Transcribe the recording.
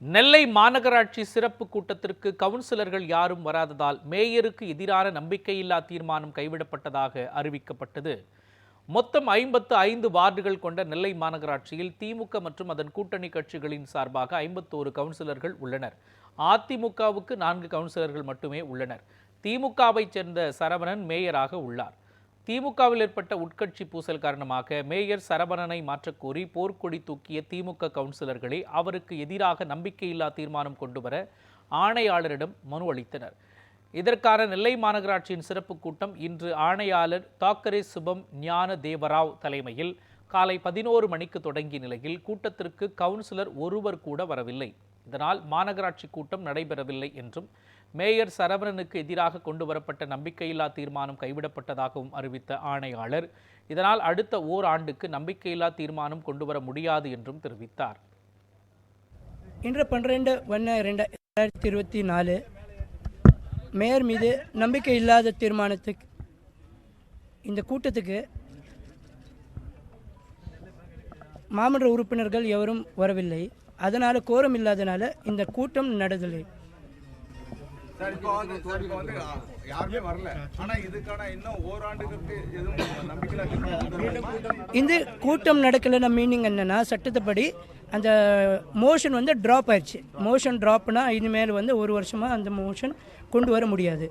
நெல்லை மாநகராட்சி சிறப்பு கூட்டத்திற்கு கவுன்சிலர்கள் யாரும் வராததால் மேயருக்கு எதிரான நம்பிக்கையில்லா தீர்மானம் கைவிடப்பட்டதாக அறிவிக்கப்பட்டது. மொத்தம் ஐம்பத்து ஐந்து வார்டுகள் கொண்ட நெல்லை மாநகராட்சியில் திமுக மற்றும் அதன் கூட்டணி கட்சிகளின் சார்பாக ஐம்பத்தோரு கவுன்சிலர்கள் உள்ளனர். அதிமுகவுக்கு நான்கு கவுன்சிலர்கள் மட்டுமே உள்ளனர். திமுகவைச் சேர்ந்த சரவணன் மேயராக உள்ளார். திமுகவில் ஏற்பட்ட உட்கட்சி பூசல் காரணமாக மேயர் சரவணனை மாற்றக்கோரி போர்க்கொடி தூக்கிய திமுக கவுன்சிலர்களை அவருக்கு எதிராக நம்பிக்கையில்லா தீர்மானம் கொண்டுவர ஆணையாளரிடம் மனு அளித்தனர். இதற்கான நெல்லை மாநகராட்சியின் சிறப்பு கூட்டம் இன்று ஆணையாளர் தாக்கரே சுபம் ஞான தேவராவ் தலைமையில் காலை பதினோரு மணிக்கு தொடங்கிய நிலையில் கூட்டத்திற்கு கவுன்சிலர் ஒருவர் கூட வரவில்லை. இதனால் மாநகராட்சி கூட்டம் நடைபெறவில்லை என்றும் மேயர் சரவணனுக்கு எதிராக கொண்டு வரப்பட்ட நம்பிக்கையில்லா தீர்மானம் கைவிடப்பட்டதாகவும் அறிவித்த ஆணையாளர் இதனால் அடுத்த ஓர் ஆண்டுக்கு நம்பிக்கையில்லா தீர்மானம் கொண்டு வர முடியாது என்றும் தெரிவித்தார். இன்று பன்னிரெண்டு ஒன்று ரெண்டாயிரத்தி இருபத்தி நாலு மேயர் மீது நம்பிக்கை இல்லாத தீர்மானத்துக்கு இந்த கூட்டத்துக்கு மாமன்ற உறுப்பினர்கள் எவரும் வரவில்லை. அதனால் கோரம் இல்லாதனால இந்த கூட்டம் நடந்தது? இந்த கூட்டம் நடக்கலைன்னா மீனிங் என்னன்னா சட்டத்தைப்படி அந்த மோஷன் வந்து ட்ராப் ஆயிடுச்சு. மோஷன் ட்ராப்னா இனிமேல் வந்து ஒரு வருஷமாக அந்த மோஷன் கொண்டு வர முடியாது.